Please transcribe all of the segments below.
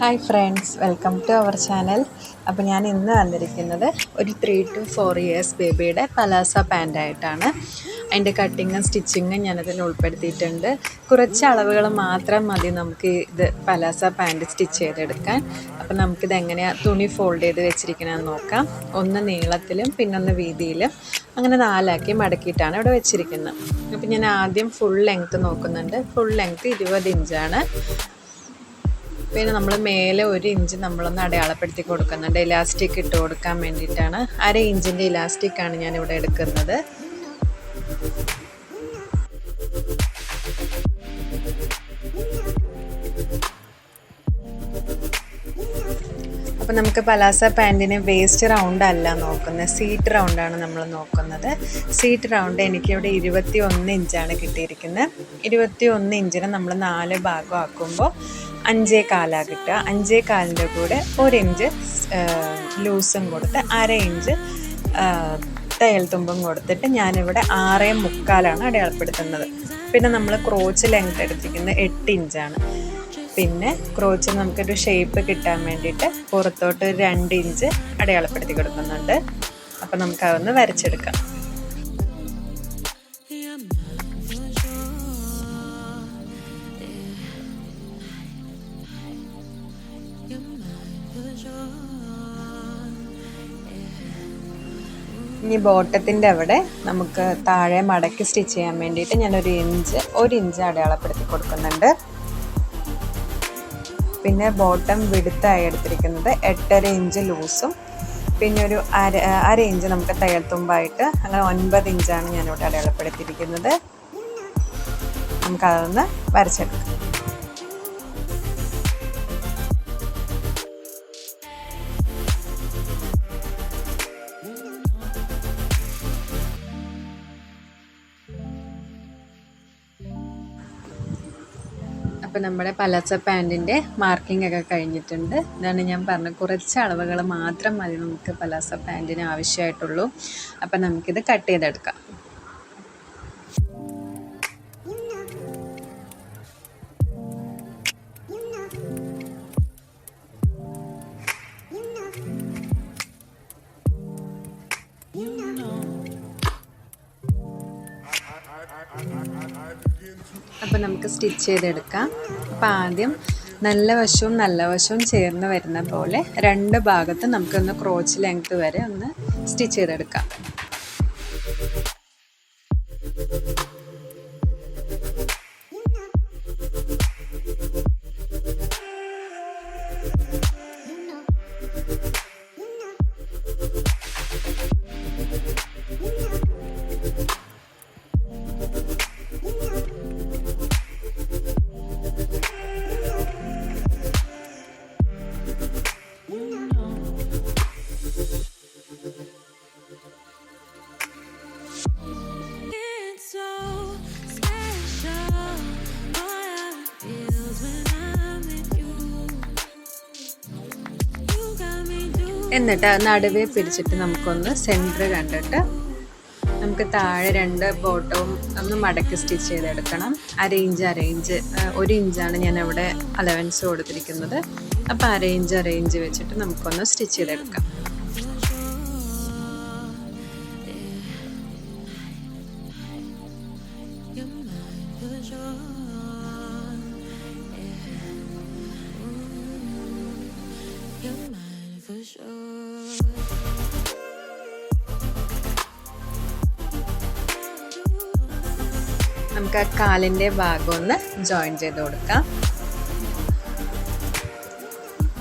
Hi friends welcome to our channel അപ്പോൾ ഞാൻ ഇന്ന് വന്നിരിക്കുന്നത് ഒരു ത്രീ ടു ഫോർ ഇയേഴ്സ് ബേബിയുടെ പലാസ പാന്റായിട്ടാണ് അതിന്റെ കട്ടിങ്ങും സ്റ്റിച്ചിങ്ങും ഞാനതിൽ ഉൾപ്പെടുത്തിയിട്ടുണ്ട്. കുറച്ച് അളവുകൾ മാത്രം മതി നമുക്ക് ഇത് പലാസ പാന്റ് സ്റ്റിച്ച് ചെയ്തെടുക്കാൻ. അപ്പോൾ നമുക്കിത് എങ്ങനെയാണ് തുണി ഫോൾഡ് ചെയ്ത് വെച്ചിരിക്കണമെന്ന് നോക്കാം. ഒന്ന് നീളത്തിലും പിന്നൊന്ന് വീതിയിലും. അങ്ങനെ നാലാക്കി മടക്കിയിട്ടാണ് ഇവിടെ വെച്ചിരിക്കുന്നത്. അപ്പോൾ ഞാൻ ആദ്യം ഫുൾ ലെങ്ത്ത് നോക്കുന്നുണ്ട്. ഫുൾ ലെങ്ത്ത് ഇരുപത് ഇഞ്ചാണ് പിന്നെ നമ്മൾ മേലെ ഒരു ഇഞ്ച് നമ്മളൊന്ന് അടയാളപ്പെടുത്തി കൊടുക്കുന്നുണ്ട്. ഇലാസ്റ്റിക് ഇട്ട് കൊടുക്കാൻ വേണ്ടിയിട്ടാണ്. അര ഇഞ്ചിന്റെ ഇലാസ്റ്റിക്കാണ് ഞാൻ ഇവിടെ എടുക്കുന്നത്. അപ്പോൾ നമുക്ക് പലാസ പാന്റിന് വേസ്റ്റ് റൗണ്ട് അല്ല നോക്കുന്നത്. സീറ്റ് റൗണ്ടാണ് നമ്മൾ നോക്കുന്നത്. സീറ്റ് റൗണ്ട് എനിക്കിവിടെ ഇരുപത്തി ഒന്ന് ഇഞ്ചാണ് കിട്ടിയിരിക്കുന്നത്. ഇരുപത്തി ഒന്ന് ഇഞ്ചിന് നമ്മൾ നാല് ഭാഗമാക്കുമ്പോൾ അഞ്ചേ കാലാ കിട്ടുക. അഞ്ചേ കാലിന്റെ കൂടെ ഒരു ഇഞ്ച് ലൂസും കൊടുത്ത് അര ഇഞ്ച് തയ്യൽ തുമ്പും കൊടുത്തിട്ട് ഞാനിവിടെ ആറേ മുക്കാലാണ് അടയാളപ്പെടുത്തുന്നത്. പിന്നെ നമ്മൾ ക്രോച്ച് ലെങ്ത് എടുത്തിരിക്കുന്നത് എട്ട് ഇഞ്ചാണ് പിന്നെ ക്രോച്ച് നമുക്കൊരു ഷേപ്പ് കിട്ടാൻ വേണ്ടിയിട്ട് പുറത്തോട്ട് ഒരു രണ്ട് ഇഞ്ച് അടയാളപ്പെടുത്തി കൊടുക്കുന്നുണ്ട്. അപ്പം നമുക്കതൊന്ന് വരച്ചെടുക്കാം. ഇനി ബോട്ടത്തിന്റെ അവിടെ നമുക്ക് താഴെ മടക്കി സ്റ്റിച്ച് ചെയ്യാൻ വേണ്ടിയിട്ട് ഞാനൊരു ഇഞ്ച് ഒരു ഇഞ്ച് അടയാളപ്പെടുത്തി കൊടുക്കുന്നുണ്ട്. പിന്നെ ബോട്ടം വിടുത്തായി എടുത്തിരിക്കുന്നത് എട്ടര ഇഞ്ച് ലൂസും പിന്നെ ഒരു അര അര ഇഞ്ച് നമുക്ക് തയ്യൽ തുമ്പായിട്ട് അങ്ങനെ ഒൻപത് ഇഞ്ചാണ് ഞാനിവിടെ അടയാളപ്പെടുത്തിയിരിക്കുന്നത്. നമുക്കതൊന്ന് വരച്ചെടുക്കാം. അപ്പോൾ നമ്മുടെ പലച്ച പാന്റിന്റെ മാർക്കിംഗ് ഒക്കെ കഴിഞ്ഞിട്ടുണ്ട്. ഇതാണ് ഞാൻ പറഞ്ഞ കുറച്ച് അളവുകൾ മാത്രം മതി നമുക്ക് പലാസ പാന്റിന് ആവശ്യമായിട്ടുള്ളൂ. അപ്പോൾ നമുക്കിത് കട്ട് ചെയ്തെടുക്കാം. അപ്പോൾ നമുക്ക് സ്റ്റിച്ച് ചെയ്തെടുക്കാം. അപ്പോൾ ആദ്യം നല്ല വശവും നല്ല വശവും ചേർന്ന് വരുന്ന പോലെ രണ്ട് ഭാഗത്തും നമുക്കൊന്ന് ക്രോച്ച് ലെങ്ത് വരെ ഒന്ന് സ്റ്റിച്ച് ചെയ്തെടുക്കാം. എന്നിട്ട് നടുവേ പിടിച്ചിട്ട് നമുക്കൊന്ന് സെന്റർ കണ്ടിട്ട് നമുക്ക് താഴെ രണ്ട് ബോട്ടവും ഒന്ന് മടക്കി സ്റ്റിച്ച് ചെയ്തെടുക്കണം. അര ഇഞ്ച് ഒരു ഇഞ്ചാണ് ഞാൻ അവിടെ അലവൻസ് കൊടുത്തിരിക്കുന്നത്. അപ്പോൾ അര ഇഞ്ച് വെച്ചിട്ട് നമുക്കൊന്ന് സ്റ്റിച്ച് ചെയ്തെടുക്കാം. നമുക്ക് ആ കാലിന്റെ ഭാഗം ഒന്ന് ജോയിൻ ചെയ്ത് കൊടുക്കാം.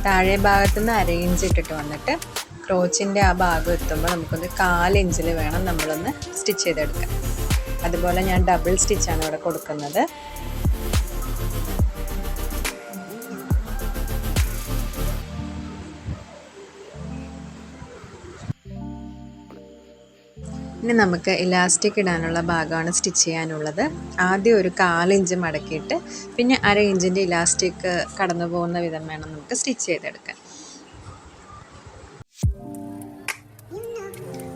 താഴെ ഭാഗത്ത് നിന്ന് ഇഞ്ച് ഇട്ടിട്ട് വന്നിട്ട് ക്രോച്ചിന്റെ ആ ഭാഗം എത്തുമ്പോൾ നമുക്കൊന്ന് കാലിഞ്ചിൽ വേണം നമ്മളൊന്ന് സ്റ്റിച്ച് ചെയ്തെടുക്കാം അതുപോലെ ഞാൻ ഡബിൾ സ്റ്റിച്ചാണ് ഇവിടെ കൊടുക്കുന്നത്. ഇനി നമുക്ക് ഇലാസ്റ്റിക് ഇടാനുള്ള ഭാഗമാണ് സ്റ്റിച്ച് ചെയ്യാനുള്ളത്. ആദ്യം ഒരു കാലിഞ്ച് മടക്കിയിട്ട് പിന്നെ അര ഇഞ്ചിന്റെ ഇലാസ്റ്റിക് കടന്നു പോകുന്ന വിധം വേണം നമുക്ക് സ്റ്റിച്ച് ചെയ്തെടുക്കാൻ.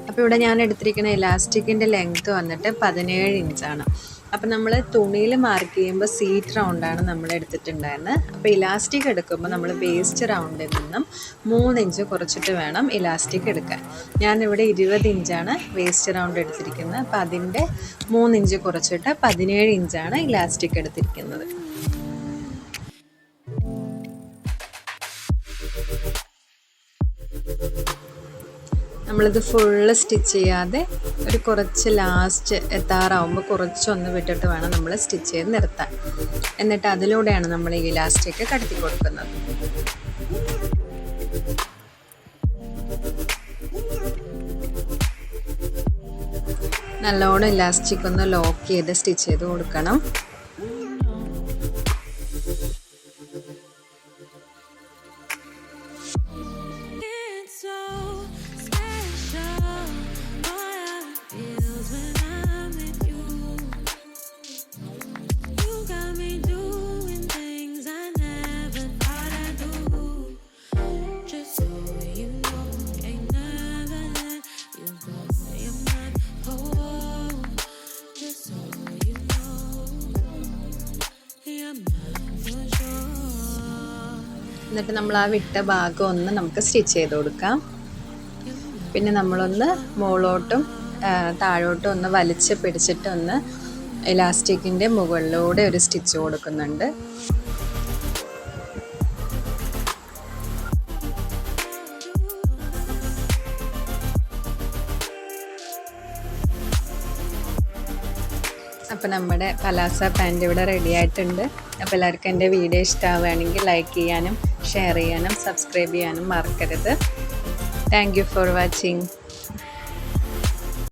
അപ്പോൾ ഇവിടെ ഞാൻ എടുത്തിരിക്കുന്ന ഇലാസ്റ്റിക്കിന്റെ ലെങ്ത്ത് വന്നിട്ട് പതിനേഴ് ഇഞ്ചാണ് അപ്പം നമ്മൾ തുണിയിൽ മാർക്ക് ചെയ്യുമ്പോൾ സീറ്റ് റൗണ്ടാണ് നമ്മൾ എടുത്തിട്ടുണ്ടായിരുന്നത് അപ്പോൾ ഇലാസ്റ്റിക് എടുക്കുമ്പോൾ നമ്മൾ വേസ്റ്റ് റൗണ്ടിൽ നിന്നും മൂന്ന് ഇഞ്ച് കുറച്ചിട്ട് വേണം ഇലാസ്റ്റിക് എടുക്കാൻ. ഞാനിവിടെ ഇരുപത് ഇഞ്ചാണ് വേസ്റ്റ് റൗണ്ട് എടുത്തിരിക്കുന്നത് അപ്പോൾ അതിന്റെ മൂന്ന് ഇഞ്ച് കുറച്ചിട്ട് പതിനേഴ് ഇഞ്ചാണ് ഇലാസ്റ്റിക് എടുത്തിരിക്കുന്നത്. നമ്മളിത് ഫുള്ള് സ്റ്റിച്ച് ചെയ്യാതെ ഒരു കുറച്ച് ലാസ്റ്റ് എത്താറാവുമ്പോൾ കുറച്ചൊന്ന് വിട്ടിട്ട് വേണം നമ്മൾ സ്റ്റിച്ച് ചെയ്ത് നിർത്താൻ. എന്നിട്ട് അതിലൂടെയാണ് നമ്മൾ ഈ ഇലാസ്റ്റിക് കടത്തി കൊടുക്കുന്നത്. നല്ലോണം ഇലാസ്റ്റിക് ഒന്ന് ലോക്ക് ചെയ്ത് സ്റ്റിച്ച് ചെയ്ത് കൊടുക്കണം. എന്നിട്ട് നമ്മൾ ആ വിട്ട ഭാഗം ഒന്ന് നമുക്ക് സ്റ്റിച്ച് ചെയ്ത് കൊടുക്കാം. പിന്നെ നമ്മളൊന്ന് മുകളോട്ടും താഴോട്ടും ഒന്ന് വലിച്ച് പിടിച്ചിട്ട് ഒന്ന് ഇലാസ്റ്റിക്കിന്റെ മുകളിലൂടെ ഒരു സ്റ്റിച്ച് കൊടുക്കുന്നുണ്ട്. അപ്പോൾ നമ്മുടെ പലാസ പാന്റ് ഇവിടെ റെഡി ആയിട്ടുണ്ട്. അപ്പോൾ എല്ലാവർക്കും എന്റെ വീഡിയോ ഇഷ്ടമാവുകയാണെങ്കിൽ ലൈക്ക് ചെയ്യാനും ഷെയർ ചെയ്യാനും സബ്സ്ക്രൈബ് ചെയ്യാനും മറക്കരുത്. Thank you for watching